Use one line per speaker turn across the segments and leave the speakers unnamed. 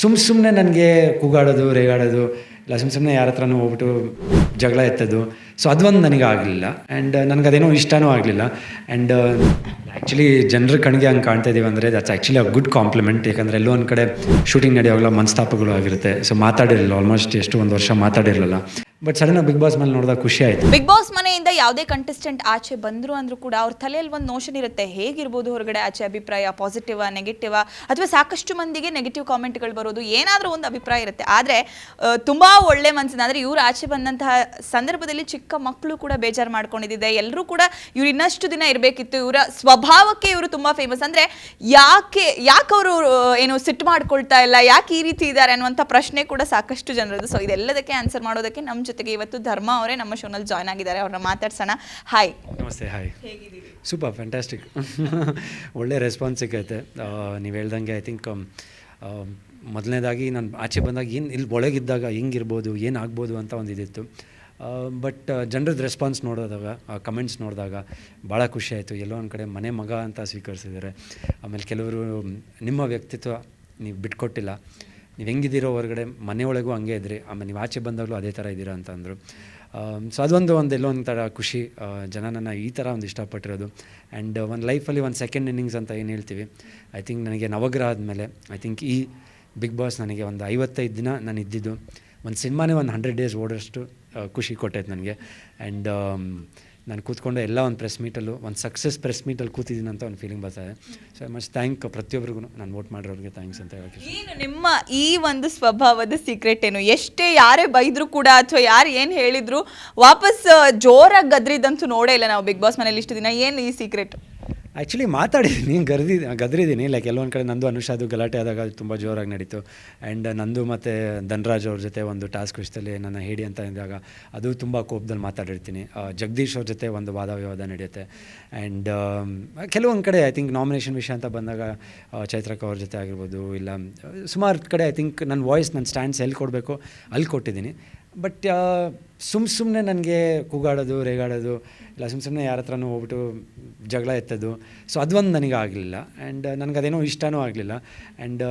ಸುಮ್ಮ ಸುಮ್ಮನೆ ನನಗೆ ಕೂಗಾಡೋದು ರೇಗಾಡೋದು ಇಲ್ಲ ಸುಮ್ಮ ಸುಮ್ಮನೆ ಯಾರ ಹತ್ರನೂ ಹೋಗ್ಬಿಟ್ಟು ಜಗಳ ಎತ್ತದು. ಸೊ ಅದೊಂದು ನನಗೆ ಆಗಲಿಲ್ಲ. ಆ್ಯಂಡ್ ನನಗೆ ಅದೇನೋ ಇಷ್ಟನೂ ಆಗಲಿಲ್ಲ. ಆ್ಯಂಡ್ ಆ್ಯಕ್ಚುಲಿ ಜನರ ಕಣ್ಗೆ ಹಂಗೆ ಕಾಣ್ತಾ ಇದ್ದೀವಿ ಅಂದರೆ that's actually a good compliment ಯಾಕಂದರೆ ಎಲ್ಲೋ ಒಂದು ಕಡೆ ಶೂಟಿಂಗ್ ನಡೆಯೋವಾಗಲ ಮನಸ್ತಾಪಗಳು ಆಗಿರುತ್ತೆ. ಸೊ ಮಾತಾಡಿರಲಿಲ್ಲ. ಆಲ್ಮೋಸ್ಟ್ ಎಷ್ಟು ಒಂದು ವರ್ಷ ಮಾತಾಡಿರಲಿಲ್ಲ. ಬಟ್ ಸಡನ್ ಬಿಗ್ ಬಾಸ್ ಮೇಲೆ ನೋಡಿದಾಗ ಖುಷಿ ಆಯಿತು.
ಬಿಗ್ ಬಾಸ್ ಮನೆಯಿಂದ ಯಾವುದೇ ಕಂಟೆಸ್ಟೆಂಟ್ ಆಚೆ ಬಂದರು ಅಂದ್ರೂ ಕೂಡ ಅವ್ರ ತಲೆಯಲ್ಲಿ ಒಂದು ನೋಷನ್ ಇರುತ್ತೆ. ಹೇಗಿರ್ಬೋದು ಹೊರಗಡೆ ಆಚೆ ಅಭಿಪ್ರಾಯ? ಪಾಸಿಟಿವ್ ನೆಗೆಟಿವ್ ಅಥವಾ ಸಾಕಷ್ಟು ಮಂದಿಗೆ ನೆಗೆಟಿವ್ ಕಾಮೆಂಟ್ಗಳು ಬರೋದು? ಏನಾದರೂ ಒಂದು ಅಭಿಪ್ರಾಯ ಇರುತ್ತೆ. ಆದರೆ ತುಂಬಾ ಒಳ್ಳೆ ಮನಸ್ಸಿನ ಅಂದರೆ ಇವ್ರು ಆಚೆ ಬಂದಂತಹ ಸಂದರ್ಭದಲ್ಲಿ ಚಿಕ್ಕ ಮಕ್ಕಳು ಕೂಡ ಬೇಜಾರು ಮಾಡ್ಕೊಂಡಿದ್ದಿದೆ. ಎಲ್ಲರೂ ಕೂಡ ಇವ್ರು ಇನ್ನಷ್ಟು ದಿನ ಇರಬೇಕಿತ್ತು. ಇವರ ಸ್ವಭಾವಕ್ಕೆ ಇವರು ತುಂಬಾ ಫೇಮಸ್ ಅಂದ್ರೆ ಯಾಕೆ ಯಾಕೆ ಅವರು ಏನು ಸಿಟ್ಟು ಮಾಡ್ಕೊಳ್ತಾ ಇಲ್ಲ? ಯಾಕೆ ಈ ರೀತಿ ಇದ್ದಾರೆ ಅನ್ನುವಂಥ ಪ್ರಶ್ನೆ ಕೂಡ ಸಾಕಷ್ಟು ಜನರದ್ದು. ಸೊ ಇದೆಲ್ಲದಕ್ಕೆ ಆನ್ಸರ್ ಮಾಡೋದಕ್ಕೆ ನಮ್ಮ ಜೊತೆಗೆ ಇವತ್ತು ಧರ್ಮ ಅವರೇ ನಮ್ಮ ಶೋನಲ್ಲಿ ಜಾಯ್ನ್ ಆಗಿದ್ದಾರೆ. ಅವ್ರನ್ನ ಮಾತಾಡ್ಸೋಣ. ಹಾಯ್
ನಮಸ್ತೆ. ಹಾಯ್ ಸೂಪರ್ ಫ್ಯಾಂಟಾಸ್ಟಿಕ್ ಒಳ್ಳೆ ರೆಸ್ಪಾನ್ಸ್ ಸಿಗುತ್ತೆ ನೀವು ಹೇಳ್ದಂಗೆ ಐ ಥಿಂಕ್ ಮೊದಲನೇದಾಗಿ ನಾನು ಆಚೆ ಬಂದಾಗ ಏನು ಇಲ್ಲಿ ಒಳಗಿದ್ದಾಗ ಹೆಂಗಿರ್ಬೋದು ಏನಾಗ್ಬೋದು ಅಂತ ಒಂದು ಇದಿತ್ತು. ಬಟ್ ಜನರದ್ದು ರೆಸ್ಪಾನ್ಸ್ ನೋಡಿದಾಗ ಕಮೆಂಟ್ಸ್ ನೋಡಿದಾಗ ಭಾಳ ಖುಷಿ ಆಯಿತು. ಎಲ್ಲೋ ಒಂದು ಕಡೆ ಮನೆ ಮಗ ಅಂತ ಸ್ವೀಕರಿಸಿದ್ದಾರೆ. ಆಮೇಲೆ ಕೆಲವರು ನಿಮ್ಮ ವ್ಯಕ್ತಿತ್ವ ನೀವು ಬಿಟ್ಕೊಟ್ಟಿಲ್ಲ. ನೀವು ಹೆಂಗಿದ್ದೀರೋ ಹೊರಗಡೆ ಮನೆಯೊಳಗೂ ಹಂಗೆ ಇದ್ರಿ. ಆಮೇಲೆ ನೀವು ಆಚೆ ಬಂದಾಗಲೂ ಅದೇ ಥರ ಇದ್ದೀರಾ ಅಂತ ಅಂದರು. ಸೊ ಅದೊಂದು ಒಂದು ಎಲ್ಲೋ ಒಂಥರ ಖುಷಿ. ಆ, ಜನ ನನ್ನ ಈ ಥರ ಒಂದು ಇಷ್ಟಪಟ್ಟಿರೋದು. ಆ್ಯಂಡ್ ಒಂದು ಲೈಫಲ್ಲಿ ಒಂದು ಸೆಕೆಂಡ್ ಇನ್ನಿಂಗ್ಸ್ ಅಂತ ಏನು ಹೇಳ್ತೀವಿ? ಐ ಥಿಂಕ್ ನನಗೆ ನವಗ್ರಹ ಆದಮೇಲೆ ಐ ಥಿಂಕ್ ಈ ಬಿಗ್ ಬಾಸ್ ನನಗೆ ಒಂದು ಐವತ್ತೈದು ದಿನ ನಾನು ಇದ್ದಿದ್ದು. ಒಂದು ಸಿನಿಮಾನೇ ಒಂದು ಹಂಡ್ರೆಡ್ ಡೇಸ್ ಓಡೋಷ್ಟು ಆ, ಖುಷಿ ಕೊಟ್ಟೈತೆ ನನಗೆ. ಆ್ಯಂಡ್ ನಾನು ಕೂತ್ಕೊಂಡು ಎಲ್ಲ ಒಂದು ಪ್ರೆಸ್ ಮೀಟಲ್ಲು ಒಂದು ಸಕ್ಸಸ್ ಪ್ರೆಸ್ ಮೀಟಲ್ಲಿ ಕೂತಿದ್ದೀನಿ ಅಂತ ಒಂದು ಫೀಲಿಂಗ್ ಬರ್ತಾ ಇದೆ. ಸೊ ಮಸ್ಟ್ ಥ್ಯಾಂಕ್ ಪ್ರತಿಯೊಬ್ಬರಿಗೂ ನಾನು ವೋಟ್ ಮಾಡಿರೋರಿಗೆ ಥ್ಯಾಂಕ್ಸ್ ಅಂತ ಹೇಳಕ್ಕೆ
ಏನು ನಿಮ್ಮ ಈ ಒಂದು ಸ್ವಭಾವದ ಸೀಕ್ರೆಟ್ ಏನು? ಎಷ್ಟೇ ಯಾರೇ ಬೈದರೂ ಕೂಡ ಅಥವಾ ಯಾರು ಏನು ಹೇಳಿದ್ರು, ವಾಪಸ್, ಜೋರಾಗಿ ಗದ್ರಿದಂತೂ ನೋಡೇ ಇಲ್ಲ ನಾವು ಬಿಗ್ ಬಾಸ್ ಮನೇಲಿ ಇಷ್ಟು ದಿನ. ಏನು ಈ ಸೀಕ್ರೆಟ್
ಆ್ಯಕ್ಚುಲಿ ಮಾತಾಡಿದ್ದೀನಿ ಗರ್ದಿ ಗದ್ರಿದ್ದೀನಿ ಲೈಕ್ ಕೆಲವೊಂದು ಕಡೆ ನಂದು ಅನುಷಾದು ಗಲಾಟೆ ಆದಾಗ ಅದು ತುಂಬ ಜೋರಾಗಿ ನಡೀತು. ಆ್ಯಂಡ್ ನಂದು ಮತ್ತು ಧನರಾಜ್ ಅವ್ರ ಜೊತೆ ಒಂದು ಟಾಸ್ಕ್ ವಿಷಯದಲ್ಲಿ ನನ್ನ ಹೇಳಿ ಅಂತ ಇದ್ದಾಗ ಅದು ತುಂಬ ಕೋಪದಲ್ಲಿ ಮಾತಾಡಿರ್ತೀನಿ. ಜಗದೀಶ್ ಅವ್ರ ಜೊತೆ ಒಂದು ವಾದ ವಿವಾದ ನಡೆಯುತ್ತೆ ಆ್ಯಂಡ್ ಕೆಲವೊಂದು ಕಡೆ ಐ ಥಿಂಕ್ ನಾಮಿನೇಷನ್ ವಿಷಯ ಅಂತ ಬಂದಾಗ ಚೈತ್ರಕ್ಕ ಅವ್ರ ಜೊತೆ ಆಗಿರ್ಬೋದು, ಇಲ್ಲ, ಸುಮಾರು ಕಡೆ ಐ ಥಿಂಕ್ ನನ್ನ ವಾಯ್ಸ್ ನನ್ನ ಸ್ಟ್ಯಾಂಡ್ಸ್ ಎಲ್ಲಿ ಕೊಡಬೇಕು, ಅಲ್ಲಿ ಕೊಟ್ಟಿದ್ದೀನಿ ಬಟ್ ಸುಮ್ ಸುಮ್ಮನೆ ನನಗೆ ಕೂಗಾಡೋದು, ರೇಗಾಡೋದು, ಇಲ್ಲ ಸುಮ್ಮ ಸುಮ್ಮನೆ ಯಾರ ಹತ್ರನೂ ಹೋಗ್ಬಿಟ್ಟು ಜಗಳ ಎತ್ತೋದು. ಸೊ ಅದೊಂದು ನನಗೆ ಆಗಲಿಲ್ಲ. ಆ್ಯಂಡ್ ನನಗೆ ಅದೇನೋ ಇಷ್ಟನೂ ಆಗಲಿಲ್ಲ. ಆ್ಯಂಡ್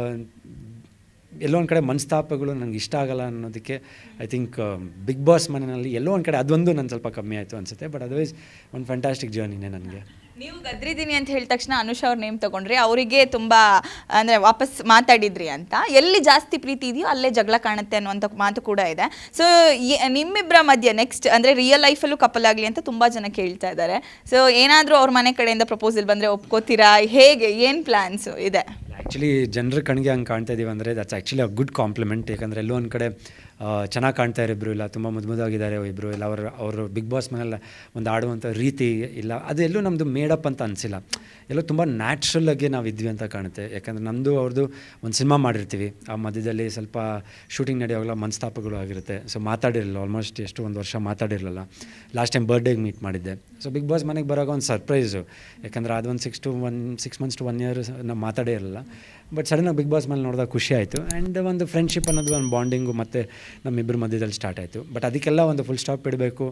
ಎಲ್ಲೋ ಒಂದು ಕಡೆ ಮನಸ್ತಾಪಗಳು ನನಗೆ ಇಷ್ಟ ಆಗಲ್ಲ ಅನ್ನೋದಕ್ಕೆ ಐ ಥಿಂಕ್ ಬಿಗ್ ಬಾಸ್ ಮನೆಯಲ್ಲಿ ಎಲ್ಲೋ ಒಂದು ಕಡೆ ಅದೊಂದು ನನ್ನ ಸ್ವಲ್ಪ ಕಮ್ಮಿ ಆಯಿತು ಅನಿಸುತ್ತೆ. ಬಟ್ ಅದರ್ವೈಸ್ ಒಂದು ಫ್ಯಾಂಟಾಸ್ಟಿಕ್ ಜರ್ನಿನೇ ನನಗೆ.
ನೀವು ಗದ್ರಿದ್ದೀನಿ ಅಂತ ಹೇಳಿದ ತಕ್ಷಣ ಅನುಷಾ ಅವ್ರ ನೇಮ್ ತಗೊಂಡ್ರಿ, ಅವರಿಗೆ ತುಂಬಾ, ಅಂದ್ರೆ ವಾಪಸ್ ಮಾತಾಡಿದ್ರಿ ಅಂತ. ಎಲ್ಲಿ ಜಾಸ್ತಿ ಪ್ರೀತಿ ಇದೆಯೋ ಅಲ್ಲೇ ಜಗಳ ಕಾಣುತ್ತೆ ಅನ್ನುವಂಥ ಮಾತು ಕೂಡ ಇದೆ. ಸೊ ನಿಮ್ಮಿಬ್ಬರ ಮಧ್ಯೆ ನೆಕ್ಸ್ಟ್ ಅಂದ್ರೆ ರಿಯಲ್ ಲೈಫಲ್ಲೂ ಕಪಲ್ ಆಗಲಿ ಅಂತ ತುಂಬಾ ಜನ ಕೇಳ್ತಾ ಇದ್ದಾರೆ. ಸೊ ಏನಾದರೂ ಅವ್ರ ಮನೆ ಕಡೆಯಿಂದ ಪ್ರಪೋಸಲ್ ಬಂದ್ರೆ ಒಪ್ಕೋತೀರಾ? ಹೇಗೆ? ಏನು ಪ್ಲಾನ್ಸ್ ಇದೆ?
ಆ್ಯಕ್ಚುಲಿ ಜನರ ಕಣ್ಗೆ ಹಂಗೆ ಕಾಣ್ತಾ ಇದೀವಿ ಅಂದರೆ that's actually a good compliment ಯಾಕಂದರೆ ಎಲ್ಲೋ ಒಂದು ಕಡೆ ಚೆನ್ನಾಗಿ ಕಾಣ್ತಾ ಇರೋ ಇಲ್ಲ, ತುಂಬ ಮುದ್ಮುದಾಗಿದ್ದಾರೆ ಇಬ್ಬರು ಇಲ್ಲ, ಅವರು ಅವರು ಬಿಗ್ ಬಾಸ್ ಮನೆಲ್ಲ ಒಂದು ಆಡುವಂಥ ರೀತಿ ಇಲ್ಲ, ಅದು ಎಲ್ಲೂ ನಮ್ಮದು ಮೇಡಪ್ ಅಂತ ಅನಿಸಿಲ್ಲ. ಎಲ್ಲೋ ತುಂಬ ನ್ಯಾಚುರಲ್ಲಾಗಿ ನಾವು ಇದ್ವಿ ಅಂತ ಕಾಣುತ್ತೆ. ಯಾಕಂದರೆ ನಮ್ಮದು ಅವ್ರದ್ದು ಒಂದು ಸಿನಿಮಾ ಮಾಡಿರ್ತೀವಿ. ಆ ಮಧ್ಯದಲ್ಲಿ ಸ್ವಲ್ಪ ಶೂಟಿಂಗ್ ನಡೆಯೋಲ್ಲ ಮನಸ್ತಾಪಗಳು ಆಗಿರುತ್ತೆ. ಸೊ ಮಾತಾಡಿರಲಿಲ್ಲ ಆಲ್ಮೋಸ್ಟ್ ಎಷ್ಟು ಒಂದು ವರ್ಷ ಮಾತಾಡಿರಲಿಲ್ಲ. ಲಾಸ್ಟ್ ಟೈಮ್ ಬರ್ಡೇಗೆ ಮೀಟ್ ಮಾಡಿದ್ದೆ. ಸೊ ಬಿಗ್ ಬಾಸ್ ಮನೆಗೆ ಬರೋವಾಗ ಒಂದು ಸರ್ಪ್ರೈಸು ಯಾಕಂದರೆ ಒಂದು six to one six months to one year ನಾವು ಮಾತಾಡೇ ಇರಲಿಲ್ಲ. ಬಟ್ ಸಡನ್ನಾಗಿ ಬಿಗ್ ಬಾಸ್ ಮೇಲೆ ನೋಡಿದಾಗ ಖುಷಿ ಆಯಿತು. ಆ್ಯಂಡ್ ಒಂದು ಫ್ರೆಂಡ್ಶಿಪ್ ಅನ್ನೋದು ಒಂದು ಬಾಂಡಿಂಗು ಮತ್ತು ನಮ್ಮಿಬ್ಬರ ಮಧ್ಯದಲ್ಲಿ ಸ್ಟಾರ್ಟ್ ಆಯಿತು. ಬಟ್ ಅದಕ್ಕೆಲ್ಲ ಒಂದು ಫುಲ್ ಸ್ಟಾಪ್ ಇಡಬೇಕು.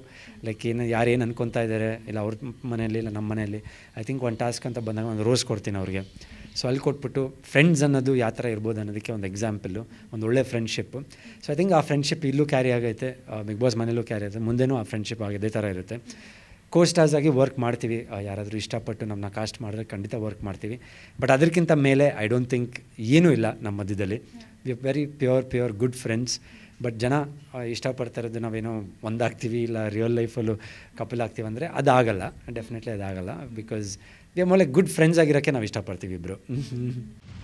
ಲೈಕ್ ಏನು ಯಾರು ಏನು ಅನ್ಕೊತಾ ಇದ್ದಾರೆ ಇಲ್ಲ ಅವ್ರ ಮನೆಯಲ್ಲಿ, ಇಲ್ಲ ನಮ್ಮ ಮನೆಯಲ್ಲಿ. ಐ ಥಿಂಕ್ ಒಂದು ಟಾಸ್ಕ್ ಅಂತ ಬಂದಾಗ ಒಂದು ರೋಸ್ ಕೊಡ್ತೀನಿ ಅವ್ರಿಗೆ. ಸೊ ಅಲ್ಲಿ ಕೊಟ್ಬಿಟ್ಟು ಫ್ರೆಂಡ್ಸ್ ಅನ್ನೋದು ಯಾವ ಥರ ಇರ್ಬೋದು ಅನ್ನೋದಕ್ಕೆ ಒಂದು ಎಕ್ಸಾಂಪಲ್ಲು ಒಂದು ಒಳ್ಳೆ ಫ್ರೆಂಡ್ಶಿಪ್ಪು ಸೊ ಐ ಥಿಂಕ್ ಆ ಫ್ರೆಂಡ್ಶಿಪ್ ಇಲ್ಲೂ ಕ್ಯಾರಿ ಆಗೈತೆ. ಬಿಗ್ ಬಾಸ್ ಮನೇಲೂ ಕ್ಯಾರಿ ಆಗುತ್ತೆ ಮುಂದೆನೂ ಆ ಫ್ರೆಂಡ್ಶಿಪ್ ಆಗಿ ಅದೇ ಥರ ಇರುತ್ತೆ. ಕೋ ಸ್ಟಾರ್ಸ್ ಆಗಿ ವರ್ಕ್ ಮಾಡ್ತೀವಿ. ಯಾರಾದರೂ ಇಷ್ಟಪಟ್ಟು ನಮ್ಮನ್ನ ಕಾಸ್ಟ್ ಮಾಡಿದ್ರೆ ಖಂಡಿತ ವರ್ಕ್ ಮಾಡ್ತೀವಿ. ಬಟ್ ಅದಕ್ಕಿಂತ ಮೇಲೆ ಐ ಡೋಂಟ್ ಥಿಂಕ್ ಏನೂ ಇಲ್ಲ ನಮ್ಮ ಮಧ್ಯದಲ್ಲಿ. We very pure pure good friends but ಜನ ಇಷ್ಟಪಡ್ತಾ ಇರೋದು ನಾವೇನೋ ಒಂದಾಗ್ತೀವಿ, ಇಲ್ಲ ರಿಯಲ್ ಲೈಫಲ್ಲೂ ಕಪಲ್ ಆಗ್ತೀವಿ ಅಂದರೆ ಅದಾಗಲ್ಲ ಡೆಫಿನೆಟ್ಲಿ ಅದಾಗಲ್ಲ ಬಿಕಾಸ್ ದೇ ಮೊಲೆ ಗುಡ್ ಫ್ರೆಂಡ್ಸ್ ಆಗಿರೋಕ್ಕೆ ನಾವು ಇಷ್ಟಪಡ್ತೀವಿ ಇಬ್ಬರು